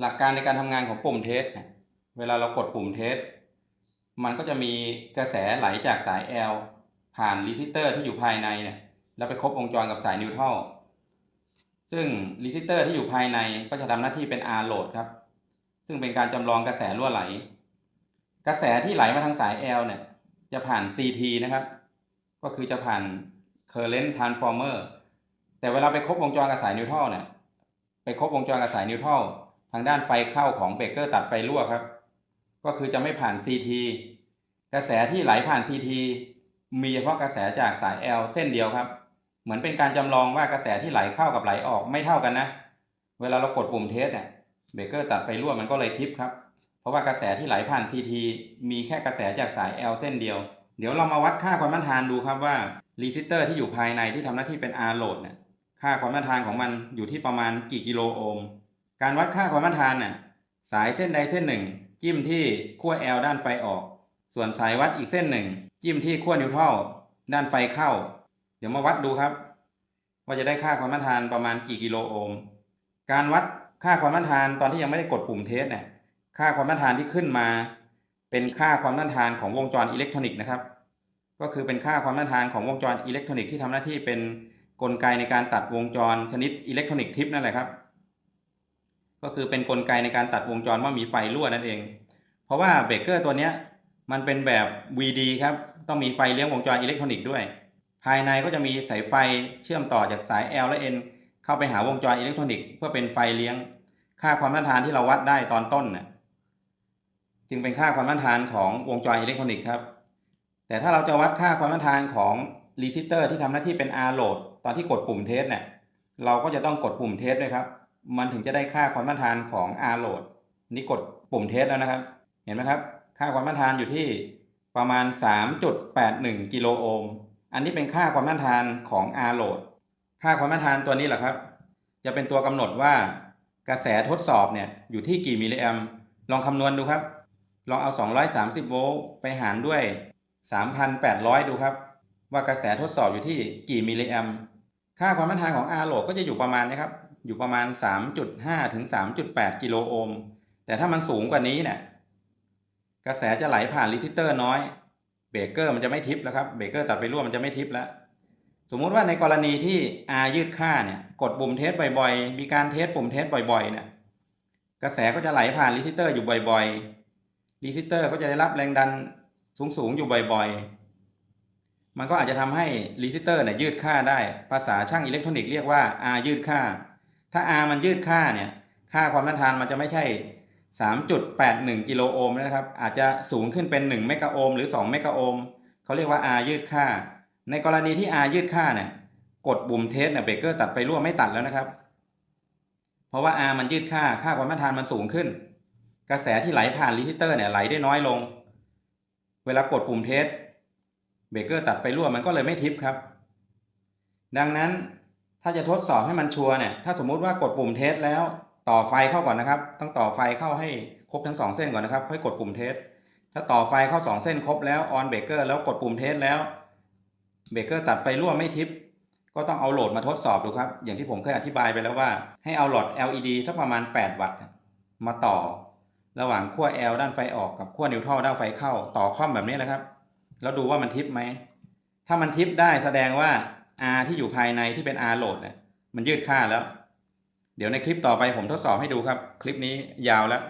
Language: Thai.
หลักการในการทำงานของปุ่มเทสเนี่ยเวลาเรากดปุ่มเทสมันก็จะมีกระแสไหลจากสาย L ผ่านรีซิสเตอร์ที่อยู่ภายในเนี่ยแล้วไปครบวงจรกับสายนิวทรัลซึ่งรีซิสเตอร์ที่อยู่ภายในก็จะทำหน้าที่เป็น R load ครับ ซึ่งเป็นการจำลองกระแสรั่วไหล กระแสที่ไหลมาทางสาย L เนี่ยจะผ่าน CT นะครับ ก็คือจะผ่าน current transformer แต่เวลาไปครบวงจรกับสายนิวทรัลเนี่ยไปครบวงจรกับสายนิวทรัลางด้านไฟเข้าของเบรกเกอร์ตัดไฟรั่วครับ ก็คือจะไม่ผ่าน CT กระแสที่ไหลผ่าน CT มีเฉพาะกระแสจากสาย L เส้นเดียวครับ เหมือนเป็นการจำลองว่ากระแสที่ไหลเข้ากับไหลออกไม่เท่ากันนะ เวลาเรากดปุ่มเทสเนี่ยเบรกเกอร์ตัดไฟรั่วมันก็เลยทิปครับ เพราะว่ากระแสที่ไหลผ่าน CT มีแค่กระแสจากสาย L เส้นเดียว เดี๋ยวเรามาวัดค่าความต้านทานดูครับว่ารีซิสเตอร์ที่อยู่ภายในที่ทำหน้าที่เป็น R load เนี่ยค่าความต้านทานของมันอยู่ที่ประมาณกี่กิโลโอห์ม การวัดค่าความต้านทานน่ะสายเส้นใดเส้นหนึ่ง จิ้มที่ขั้ว L ด้านไฟออก ส่วนสายวัดอีกเส้นหนึ่ง จิ้มที่ขั้วนิวทรัลด้านไฟเข้า เดี๋ยวมาวัดดูครับ ว่าจะได้ค่าความต้านทานประมาณกี่กิโลโอห์มการวัดค่าความต้านทานตอนที่ยังไม่ได้กดปุ่มเทสเนี่ยค่าความต้านทานที่ขึ้นมา เป็นค่าความต้านทานของวงจรอิเล็กทรอนิกส์นะครับ ก็คือเป็นค่าความต้านทานของวงจรอิเล็กทรอนิกส์ที่ทำหน้าที่เป็นกลไกในการตัดวงจรชนิดอิเล็กทรอนิกส์ทิปนั่นแหละครับ ก็คือเป็นกลไกในการตัดวงจรว่ามีไฟรั่วนั่นเอง เพราะว่าเบรกเกอร์ตัวนี้มันเป็นแบบ VD ครับ ต้องมีไฟเลี้ยงวงจรอิเล็กทรอนิกส์ด้วย ภายในก็จะมีสายไฟเชื่อมต่อจากสาย L และ N เข้าไปหาวงจรอิเล็กทรอนิกส์เพื่อเป็นไฟเลี้ยง ค่าความต้านทานที่เราวัดได้ตอนต้นน่ะจึงเป็นค่าความต้านทานของวงจรอิเล็กทรอนิกส์ครับ แต่ถ้าเราจะวัดค่าความต้านทานของรีซิสเตอร์ที่ทำหน้าที่เป็น R load ตอนที่กดปุ่มเทสเนี่ย เราก็จะต้องกดปุ่มเทสด้วยครับ มันถึงจะได้ค่าความต้านทานของ R load นี่กดปุ่มเทสแล้วนะครับ เห็นไหมครับ ค่าความต้านทานอยู่ที่ประมาณ 3.81 กิโลโอห์ม อันนี้เป็นค่าความต้านทานของ R load ค่าความต้านทานตัวนี้แหละครับ จะเป็นตัวกำหนดว่ากระแสทดสอบเนี่ยอยู่ที่กี่มิลลิแอมลองคำนวณดูครับ ลองเอา 230 โวลต์ไปหารด้วย 3,800 ดูครับ ว่ากระแสทดสอบอยู่ที่กี่มิลลิแอมค่าความต้านทานของ R load ก็จะอยู่ประมาณนะครับ อยู่ประมาณ 3.5 ถึง 3.8 กิโลโอห์ม แต่ถ้ามันสูงกว่านี้เนี่ยกระแสจะไหลผ่านรีซิสเตอร์น้อยเบรกเกอร์มันจะไม่ทิปแล้วครับเบรกเกอร์ตัดไปรั่วมันจะไม่ทิปแล้ว สมมุติว่าในกรณีที่ R ยืดค่าเนี่ยกดปุ่มเทสบ่อยๆ มีการเทสปุ่มเทสบ่อยๆเนี่ยกระแสก็จะไหลผ่านรีซิสเตอร์อยู่บ่อยๆรีซิสเตอร์ก็จะได้รับแรงดันสูงๆอยู่บ่อยๆ มันก็อาจจะทำให้รีซิสเตอร์เนี่ยยืดค่าได้ภาษาช่างอิเล็กทรอนิกส์เรียกว่า R ยืดค่า ถ้า R มันยืดค่าเนี่ย ค่าความต้านทานมันจะไม่ใช่ 3.81 กิโลโอห์มนะครับ อาจจะสูงขึ้นเป็น 1 เมกะโอห์มหรือ 2 เมกะโอห์มเขาเรียกว่า R ยืดค่า ในกรณีที่ R ยืดค่าเนี่ย กดปุ่มเทสเนี่ยเบรกเกอร์ตัดไฟรั่วไม่ตัดแล้วนะครับ เพราะว่า R มันยืดค่า ค่าความต้านทานมันสูงขึ้น กระแสที่ไหลผ่านรีซิเตอร์เนี่ยไหลได้น้อยลง เวลากดปุ่มเทสเบรกเกอร์ตัดไฟรั่วมันก็เลยไม่ทิปครับ ดังนั้น ถ้าจะทดสอบให้มันชัวร์เนี่ย ถ้าสมมุติว่ากดปุ่มเทสแล้วต่อไฟเข้าก่อนนะครับ ต้องต่อไฟเข้าให้ครบทั้งสองเส้นก่อนนะครับ ค่อยกดปุ่มเทส ถ้าต่อไฟเข้าสองเส้นครบแล้วออนเบรกเกอร์แล้วกดปุ่มเทสแล้วเบรกเกอร์ตัดไฟรั่วไม่ทิป ก็ต้องเอาโหลดมาทดสอบดูครับ อย่างที่ผมเคยอธิบายไปแล้วว่า ให้เอาหลอด LED สักประมาณ 8 วัตต์ มาต่อ ระหว่างขั้ว L ด้านไฟออกกับขั้วนิวทรัลด้านไฟเข้า ต่อคอมแบบนี้แหละครับ แล้วดูว่ามันทิปไหม ถ้ามันทิปได้แสดงว่า R ที่อยู่ภายในที่เป็น R โหลดเนี่ยมันยืดค่าแล้ว เดี๋ยวในคลิปต่อไปผมทดสอบให้ดูครับ คลิปนี้ยาวแล้ว